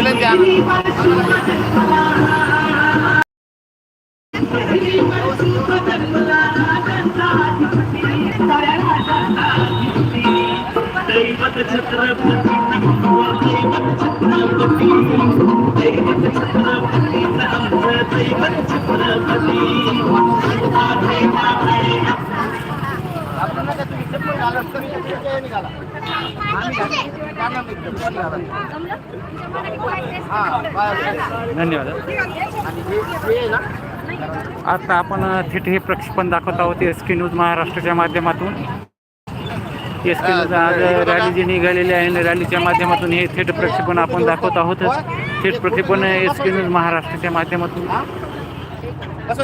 Live धन्यवाद. आता आपण थेट हे प्रक्षेपण दाखवत आहोत एस के न्यूज महाराष्ट्राच्या माध्यमातून. एस के न्यूज आज रॅली जी निघालेली आहे रॅलीच्या माध्यमातून हे थेट प्रक्षेपण आपण दाखवत आहोत थेट प्रक्षेपण एस के न्यूज महाराष्ट्राच्या माध्यमातून. कसं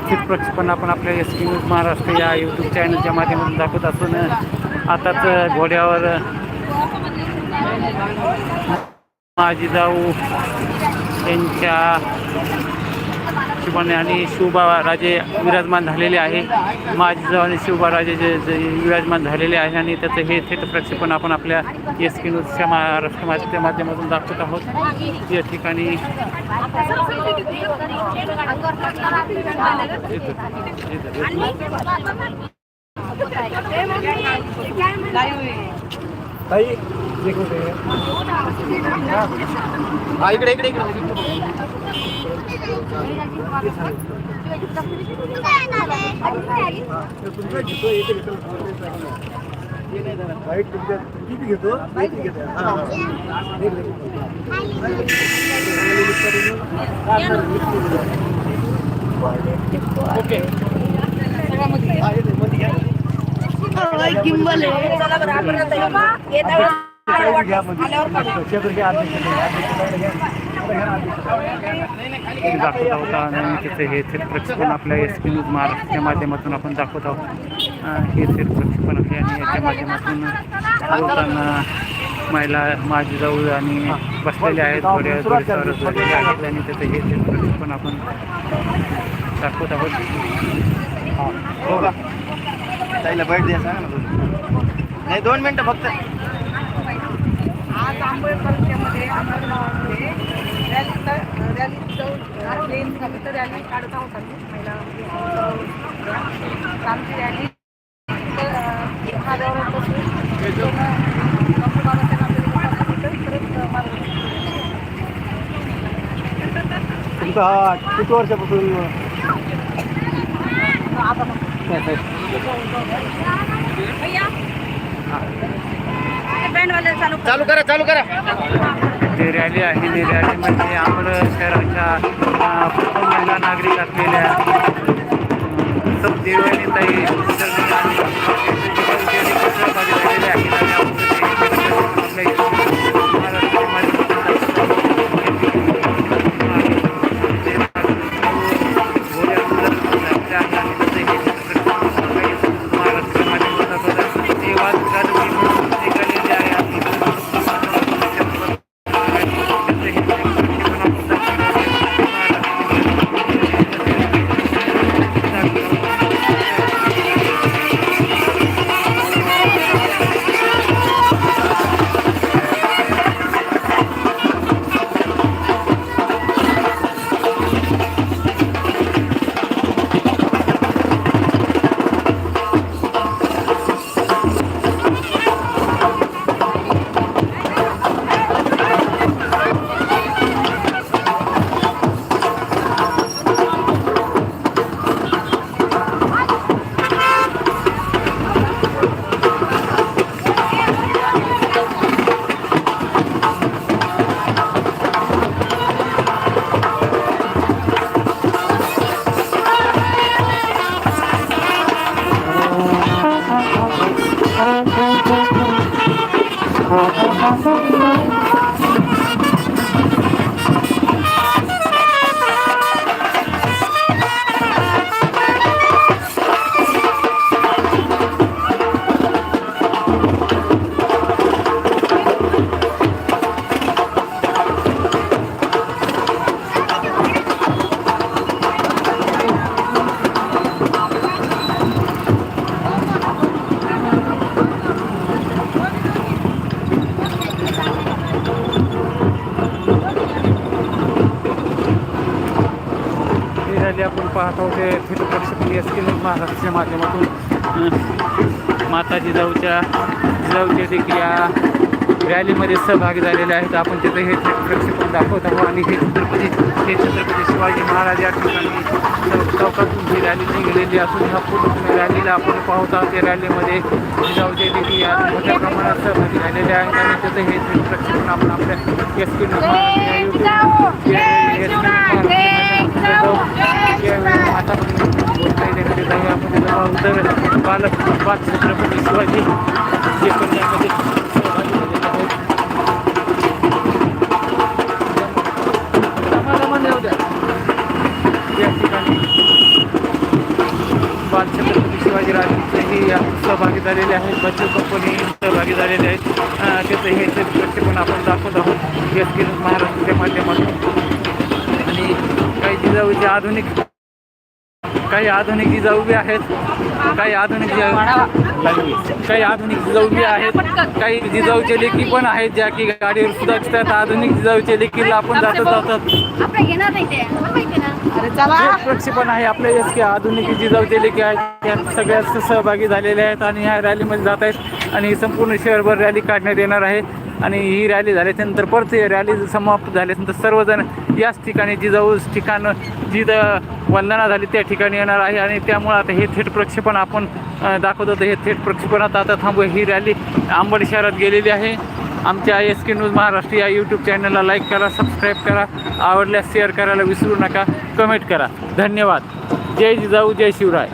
चित्र प्रक्षेपण आपण आपल्या एस के न्यूज महाराष्ट्र या यूट्यूब चॅनलच्या माध्यमातून दाखवत असून आताच घोड्यावर माझी जाऊ यांच्या हिशोबाने आणि शिवबा राजे विराजमान झालेले आहे. माझी आणि शिवबाराजे जे जे विराजमान झालेले आहे आणि त्याचं हे थेट प्रक्षेपण आपण आपल्या एस के न्यूजच्या महाराष्ट्र माझ्या माध्यमातून दाखवत आहोत. या ठिकाणी येतं- भाई देखो ते इकडे इकडे इकडे वाईट दाखवत आहोत आणि त्याचं हे थेट प्रक्षेपण आपल्या एस पी न्यूज महाराष्ट्राच्या माध्यमातून आपण दाखवत आहोत. हे थेट प्रक्षेपण आहे आणि याच्या माध्यमातून बोलताना महिला माझी जाऊ आणि बसलेले आहेत थोड्या थोड्या बसलेले आहेत. आणि त्याचं हे थेट प्रक्षेपण आपण दाखवत आहोत. हो का? ताईला बैठ द्या सांगा ना दोन नाही दोन मिनटं फक्त. आज आंबोळी तालुक्यामध्ये आम्हाला गावामध्ये रॅली रॅली जाऊन प्लेन झाली तर रॅली काढत आहोत आम्ही महिला तर आमची रॅली महादेवावर बसून डॉक्टर बाबासाहेब आंबेडकर परत मार्गदर्शन तुमचा हा किती वर्षापासून? आता चालू चालू करा चालू करा. जी रॅली आहे. ही रॅलीमध्ये आंबड शहराच्या अ, प्रथम महिला नागरिक असलेल्या सब कुलकर्णी आपण फिट आहोत ते एस के महाराष्ट्राच्या माध्यमातून. माता जिजाऊच्या जिजाऊच्या देखील या. रॅलीमध्ये सहभागी झालेले आहेत आपण तिथे हे प्रक्षेपण दाखवत आहोत आणि हे छत्रपती हे छत्रपती शिवाजी महाराज या ठिकाणी चौकातून ही रॅली निघालेली असून ह्या पूर्ण रॅलीला आपण पाहत आहोत या रॅलीमध्ये जिजाऊचे देखील या मोठ्या प्रमाणात सहभागी झालेले आहेत आणि तिथे हे प्रक्षेपण आपण आपल्या एस पी आता महाराष्ट्र तर बालक पाच छत्रपती शिवाजी हे आहोत एस के महाराष्ट्राच्या माध्यमातून. आणि काही जिजाऊचे आधुनिक काही आधुनिक जिजाऊ बी आहेत काही आधुनिक काही आधुनिक जिजाऊ बी आहेत काही जिजाऊचे लेखी पण आहेत ज्या की गाडीवर सुद्धा असतात. आधुनिक जिजाऊचे लेखीला आपण जातात. जातात प्रक्षेपण आहे आपल्या एस के आधुनिक जिजाऊचे लेखी आहेत यात सगळ्यात सहभागी झालेले आहेत आणि ह्या रॅलीमध्ये जात आहेत. आणि संपूर्ण शहरभर रॅली काढण्यात येणार आहे. आणि ही रॅली झाल्याच्यानंतर परत ही रॅली समाप्त झाल्यानंतर सर्वजण याच ठिकाणी जिजाऊ ठिकाण जिथं वंदना झाली त्या ठिकाणी येणार आहे. आणि त्यामुळं आता हे थेट प्रक्षेपण आपण दाखवत होतं हे थेट प्रक्षेपणात आता थांबू ही रॅली आंबड शहरात गेलेली आहे. आमच्या एस के न्यूज महाराष्ट्र या यूट्यूब चॅनलला लाईक करा सबस्क्राईब करा. आवडल्यास शेअर करायला विसरू नका. कमेंट करा. धन्यवाद. जय जिजाऊ जय शिवराय.